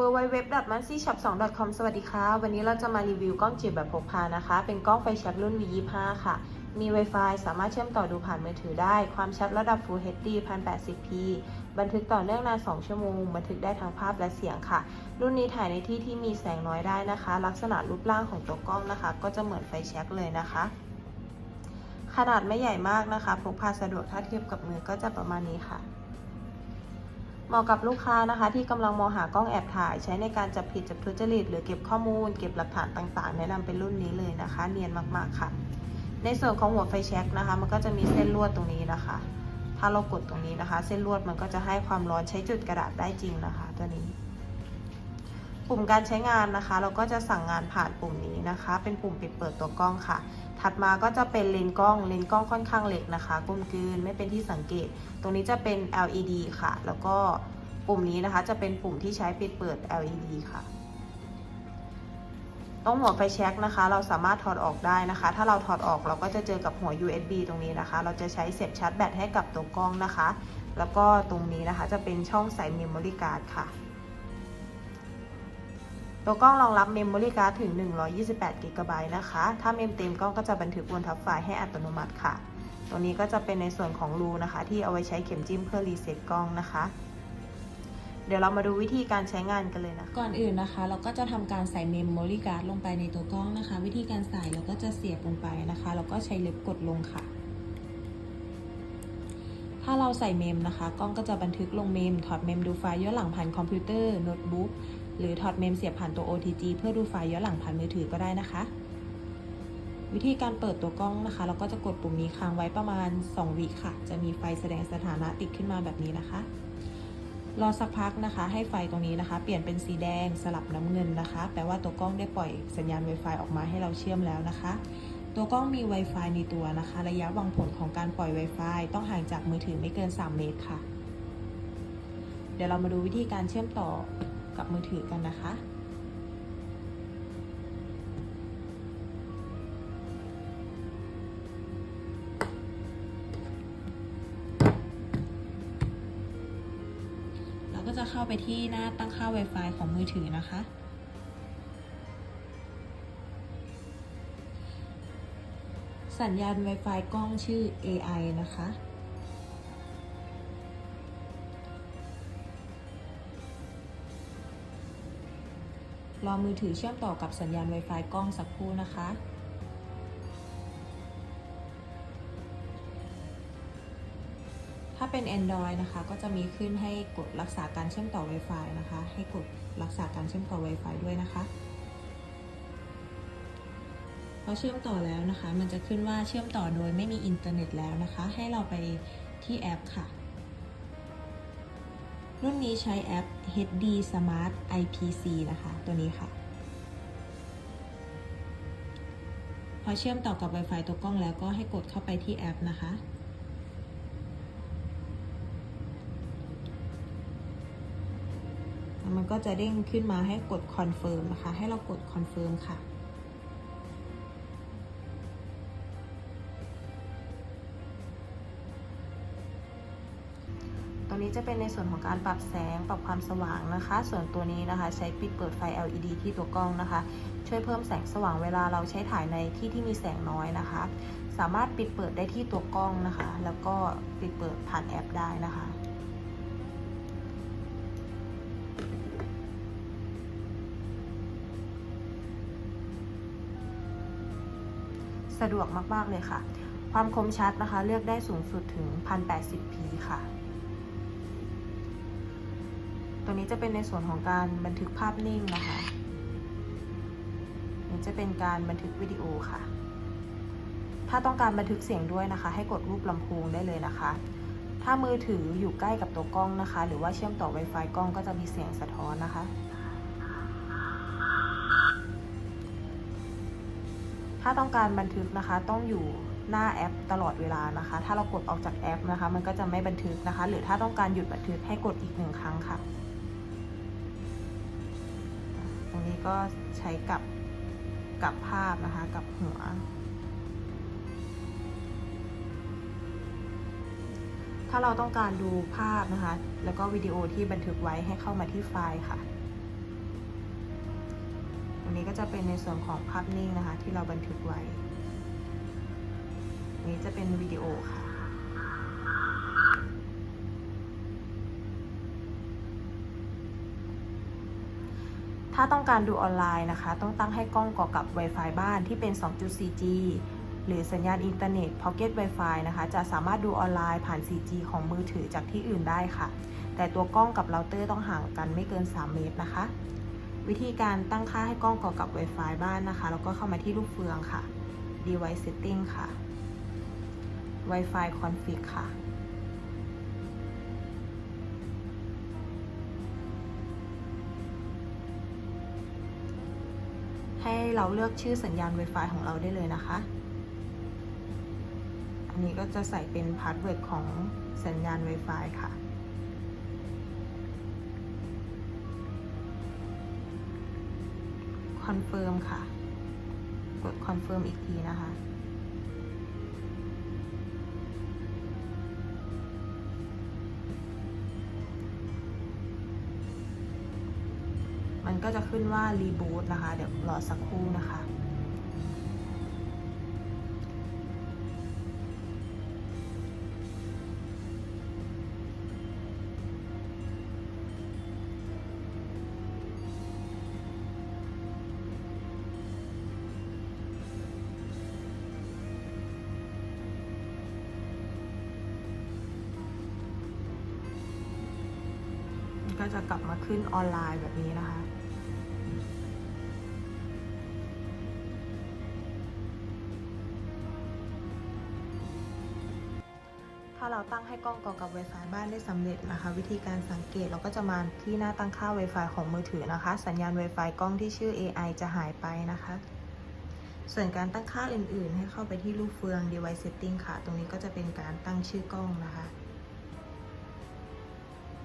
w w w m a n c y s h o p 2 com สวัสดีค่ะ วันนี้เราจะมารีวิวกล้องจิบแบบพกพานะคะ เป็นกล้องไฟแช็กรุ่น V25 ค่ะ มี Wi-Fi สามารถเชื่อมต่อดูผ่านมือถือได้ ความชัดระดับ Full HD 1080p บันทึกต่อเนื่องนาน 2 ชั่วโมง บันทึกได้ทั้งภาพและเสียงค่ะ รุ่นนี้ถ่ายในที่ที่มีแสงน้อยได้นะคะ ลักษณะรูปร่างของตัวกล้องนะคะ ก็จะเหมือนไฟแช็กเลยนะคะ ขนาดไม่ใหญ่มากนะคะ พกพาสะดวกถ้าเทียบกับมือก็จะประมาณนี้ค่ะ เหมาะกับลูกค้านะคะ ที่กำลังมองหากล้องแอบถ่าย ใช้ในการจับผิดจับทุจริตหรือเก็บข้อมูล เก็บหลักฐานต่างๆ แนะนำเป็นรุ่นนี้เลยนะคะ เนียนมากๆค่ะ ในส่วนของหัวไฟแช็กนะคะ มันก็จะมีเส้นลวดตรงนี้นะคะ ถ้าเรากดตรงนี้นะคะ เส้นลวดมันก็จะให้ความร้อนใช้จุดกระดาษได้จริงนะคะ ตัวนี้ ปุ่มการใช้งานนะคะ เราก็จะสั่งงานผ่านปุ่มนี้นะคะ เป็นปุ่มปิดเปิดตัวกล้องค่ะ ถัดมาก็จะเป็นเลนกล้องเลนกล้องค่อนข้างเล็กนะคะกลมกลืนไม่เป็นที่สังเกต ตรงนี้จะเป็น LED ค่ะ แล้วก็ปุ่มนี้นะคะจะเป็นปุ่มที่ใช้ปิดเปิด LED ค่ะตรงหัวไฟแช็กนะคะ เราสามารถถอดออกได้นะคะ ถ้าเราถอดออกเราก็จะเจอกับหัว USB ตรงนี้นะคะ เราจะใช้เสียบชาร์จแบตให้กับตัวกล้องนะคะ แล้วก็ตรงนี้นะคะจะเป็นช่องใส่ Memory Card ค่ะ ตัวกล้องรองรับ Memory Card ถึง 128 g b นะคะ ถ้าเมมเต็มกล้องก็จะบันทึกบนทับไฟล์ให้อัตโนมัติค่ะตัวนี้ก็จะเป็นในส่วนของรูนะคะ ที่เอาไว้ใช้เข็มจิ้มเพื่อรีเซ็ตกล้องนะคะ เดี๋ยวเรามาดูวิธีการใช้งานกันเลยนะ ก่อนอื่นนะคะ เราก็จะทำการใส่เมมโมรี่การ์ดลงไปในตัวกล้องนะคะ วิธีการใส่เราก็จะเสียบลงไปนะคะ แล้วก็ใช้เล็บกดลงค่ะถ้าเราใส่เมมนะคะ กล้องก็จะบันทึกลงเมม ถอดเมมดูไฟล์ย้อนหลังผ่านคอมพิวเตอร์ โน้ตบุ๊ก หรือถอดเมมเสียบผ่านตัว OTG เพื่อดูไฟล์ย้อนหลังผ่านมือถือก็ได้นะคะ วิธีการเปิดตัวกล้องนะคะ เราก็จะกดปุ่มนี้ค้างไว้ประมาณ 2 วิค่ะ จะมีไฟแสดงสถานะติดขึ้นมาแบบนี้นะคะ รอสักพักนะคะ ให้ไฟตรงนี้นะคะ เปลี่ยนเป็นสีแดงสลับน้ำเงินนะคะ แปลว่าตัวกล้องได้ปล่อยสัญญาณ Wi-Fi ออกมาให้เราเชื่อมแล้วนะคะตัวกล้องมี Wi-Fi ในตัวนะคะ ระยะวังผลของการปล่อย Wi-Fi ต้องห่างจากมือถือไม่เกิน 3 เมตรค่ะ เดี๋ยวเรามาดูวิธีการเชื่อมต่อ กับมือถือกันนะคะ เราก็จะเข้าไปที่หน้าตั้งค่า Wi-Fi ของมือถือนะคะสัญญาณ Wi-Fi กล้องชื่อ AI นะคะ รอมือถือเชื่อมต่อกับสัญญาณ Wi-Fi กล้องสักครู่นะคะ ถ้าเป็น Android นะคะก็จะมีขึ้นให้กดรักษาการเชื่อมต่อ Wi-Fi นะคะ ให้กดรักษาการเชื่อมต่อ Wi-Fi ด้วยนะคะพอเชื่อมต่อแล้วนะคะ มันจะขึ้นว่าเชื่อมต่อโดยไม่มีอินเทอร์เน็ตแล้วนะคะ ให้เราไปที่แอปค่ะ รุ่นนี้ใช้แอป HD Smart IPC นะคะ ตัวนี้ค่ะ พอเชื่อมต่อกับ Wi-Fi ตัวกล้องแล้วก็ให้กดเข้าไปที่แอปนะคะ มันก็จะเด้งขึ้นมาให้กดคอนเฟิร์มนะคะ ให้เรากดคอนเฟิร์มค่ะ นี้จะเป็นในส่วนของการปรับแสงปรับความสว่างนะคะ ส่วนตัวนี้นะคะ ใช้ปิดเปิดไฟ LED ที่ตัวกล้องนะคะ ช่วยเพิ่มแสงสว่างเวลาเราใช้ถ่ายในที่ที่มีแสงน้อยนะคะ สามารถปิดเปิดได้ที่ตัวกล้องนะคะ แล้วก็ปิดเปิดผ่านแอปได้นะคะสะดวกมาก ๆ เลยค่ะ ความคมชัดนะคะ เลือกได้สูงสุดถึง 1080p ค่ะ ตัวนี้จะเป็นในส่วนของการบันทึกภาพนิ่งนะคะนี่จะเป็นการบันทึกวิดีโอค่ะ ถ้าต้องการบันทึกเสียงด้วยนะคะ ให้กดรูปลำโพงได้เลยนะคะ ถ้ามือถืออยู่ใกล้กับตัวกล้องนะคะ หรือว่าเชื่อมต่อ Wi-Fi กล้องก็จะมีเสียงสะท้อนนะคะ ถ้าต้องการบันทึกนะคะต้องอยู่หน้าแอปตลอดเวลานะคะ ถ้าเรากดออกจากแอปนะคะ มันก็จะไม่บันทึกนะคะ หรือถ้าต้องการหยุดบันทึกให้กดอีกหนึ่งครั้งค่ะ รงนี้ก็ใช้กับกับภาพนะคะกับหัว ถ้าเราต้องการดูภาพนะคะ แล้วก็วิดีโอที่บันทึกไว้ให้เข้ามาที่ไฟล์ค่ะรงนี้ก็จะเป็นในส่วนของภาพนิ่งนะคะ ที่เราบันทึกไว้อันนี้จะเป็นวิดีโอค่ะ ถ้าต้องการดูออนไลน์นะคะ ต้องตั้งให้กล้องเกาะกับ Wi-Fi บ้านที่เป็น 2.4G หรือสัญญาณอินเทอร์เน็ต Pocket Wi-Fi นะคะ จะสามารถดูออนไลน์ผ่าน 4G ของมือถือจากที่อื่นได้ค่ะ แต่ตัวกล้องกับเราเตอร์ต้องห่างกันไม่เกิน 3 เมตรนะคะ วิธีการตั้งค่าให้กล้องเกาะกับ Wi-Fi บ้านนะคะ แล้วก็เข้ามาที่ลูกเฟืองค่ะ Device Setting ค่ะ Wi-Fi Config ค่ะ ให้เราเลือกชื่อสัญญาณ Wi-Fi ของเราได้เลยนะคะ อันนี้ก็จะใส่เป็นพาสเวิร์ดของสัญญาณ Wi-Fi ค่ะคอนเฟิร์มค่ะ กดคอนเฟิร์มอีกทีนะคะ ก็จะขึ้นว่ารีบูตนะคะ เดี๋ยวรอสักครู่นะคะ ก็จะกลับมาขึ้นออนไลน์แบบนี้ เราตั้งให้กล้องกาะกับ Wi-Fi บ้านได้สำเร็จนะคะ วิธีการสังเกตเราก็จะมาที่หน้าตั้งค่า Wi-Fi ของมือถือนะคะ สัญญาณ Wi-Fi กล้องที่ชื่อ AI จะหายไปนะคะ ส่วนการตั้งค่าอื่น ๆ ให้เข้าไปที่รูปเฟือง Device Setting ค่ะ ตรงนี้ก็จะเป็นการตั้งชื่อกล้องนะคะ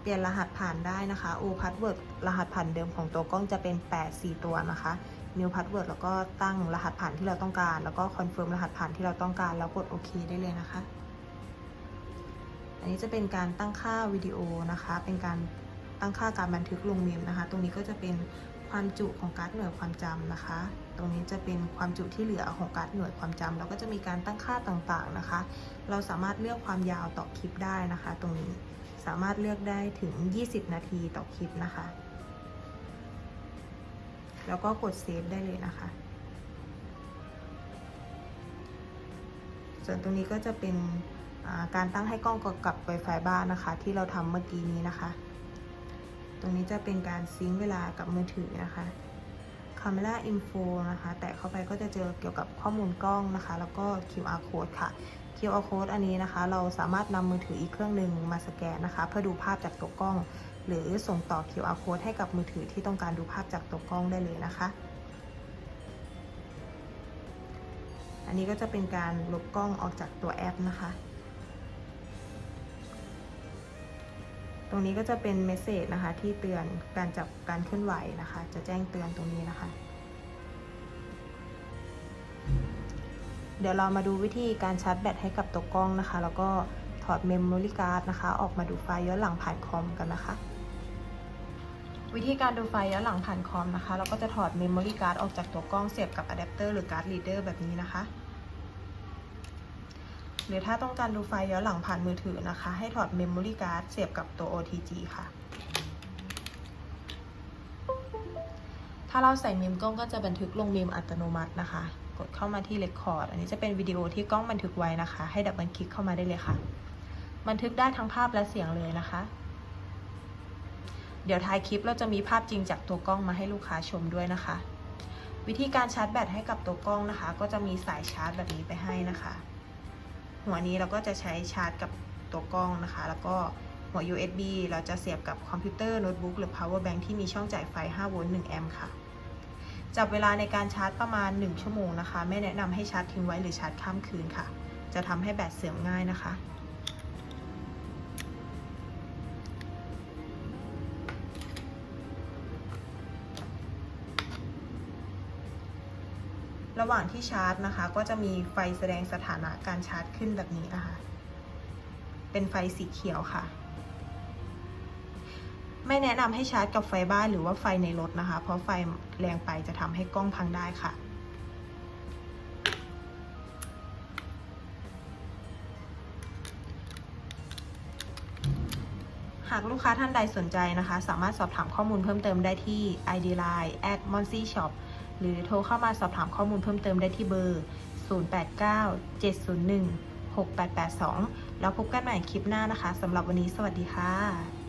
เปลี่ยนรหัสผ่านได้นะคะ O password รหัสผ่านเดิมของตัวกล้องจะเป็น 8 4 ตัวนะคะ New password แล้วก็ตั้งรหัสผ่านที่เราต้องการ แล้วก็ confirm รหัสผ่านที่เราต้องการ แล้วกดโอเคได้เลยนะคะ อันนี้จะเป็นการตั้งค่าวิดีโอนะคะ เป็นการตั้งค่าการบันทึกลงเมมนะคะ ตรงนี้ก็จะเป็นความจุของการ์ดหน่วยความจำนะคะ ตรงนี้จะเป็นความจุที่เหลือของการ์ดหน่วยความจำแล้วก็จะมีการตั้งค่าต่างๆนะคะ เราสามารถเลือกความยาวต่อคลิปได้นะคะ ตรงนี้สามารถเลือกได้ถึง 20 นาทีต่อคลิปนะคะ แล้วก็กดเซฟได้เลยนะคะ ส่วนตรงนี้ก็จะเป็น การตั้งให้กล้องกับ Wi-Fi บ้านนะคะ ที่เราทำเมื่อกี้นี้นะคะ ตรงนี้จะเป็นการซิงเวลากับมือถือนะคะ Camera Info นะคะ แตะเข้าไปก็จะเจอเกี่ยวกับข้อมูลกล้องนะคะ แล้วก็ QR Code ค่ะ QR Code อันนี้นะคะ เราสามารถนำมือถืออีกเครื่องหนึ่งมาสแกนนะคะ เพื่อดูภาพจากตัวกล้อง หรือส่งต่อ QR Code ให้กับมือถือที่ต้องการดูภาพจากตัวกล้องได้เลยนะคะอันนี้ก็จะเป็นการลบกล้องออกจากตัวแอปนะคะ รงนี้ก็จะเป็นเมสเซจนะคะที่เตือนการจับการเคลื่อนไหวนะคะ จะแจ้งเตือนตรงนี้นะคะ เดี๋ยวเรามาดูวิธีการชาร์จแบตให้กับตัวกล้องนะคะ แล้วก็ถอดเมมโมรี่การ์ดนะคะ ออกมาดูไฟล์ย้อนหลังผ่านคอมกันนะคะ วิธีการดูไฟล์ย้อนหลังผ่านคอมนะคะ เราก็จะถอดเมมโมรี่การ์ดออกจากตัวกล้องเสียบกับอะแดปเตอร์หรือการ์ดรีดเดอร์แบบนี้นะคะ หรือถ้าต้องการดูไฟล์ย้อนหลังผ่านมือถือนะคะ ให้ถอดเมมโมรี่การ์ดเสียบกับตัว OTG ค่ะ ถ้าเราใส่เมมกล้องก็จะบันทึกลงเมมอัตโนมัตินะคะ กดเข้ามาที่ Record อันนี้จะเป็นวิดีโอที่กล้องบันทึกไว้นะคะ ให้ดับเบิลคลิกเข้ามาได้เลยค่ะ บันทึกได้ทั้งภาพและเสียงเลยนะคะ เดี๋ยวท้ายคลิปเราจะมีภาพจริงจากตัวกล้องมาให้ลูกค้าชมด้วยนะคะ วิธีการชาร์จแบตให้กับตัวกล้องนะคะ ก็จะมีสายชาร์จแบบนี้ไปให้นะคะ หัวนี้เราก็จะใช้ชาร์จกับตัวกล้องนะคะ แล้วก็หัว USB เราจะเสียบกับคอมพิวเตอร์โน้ตบุ๊กหรือ power bank ที่มีช่องจ่ายไฟ 5 โวลต์ 1 แอมป์ค่ะ จับเวลาในการชาร์จประมาณ 1 ชั่วโมงนะคะ ไม่แนะนำให้ชาร์จทิ้งไว้หรือชาร์จข้ามคืนค่ะ จะทำให้แบตเสื่อมง่ายนะคะ ระหว่างที่ชาร์จนะคะ ก็จะมีไฟแสดงสถานะการชาร์จขึ้นแบบนี้นะคะ เป็นไฟสีเขียวค่ะ ไม่แนะนำให้ชาร์จกับไฟบ้านหรือว่าไฟในรถนะคะ เพราะไฟแรงไปจะทำให้กล้องพังได้ค่ะหากลูกค้าท่านใดสนใจนะคะ สามารถสอบถามข้อมูลเพิ่มเติ m ได้ที่ ID Line at m o n c y Shop หรือโทรเข้ามาสอบถามข้อมูลเพิ่มเติมได้ที่เบอร์ 089 701 6882 แล้วพบกันใหม่คลิปหน้านะคะสำหรับวันนี้สวัสดีค่ะ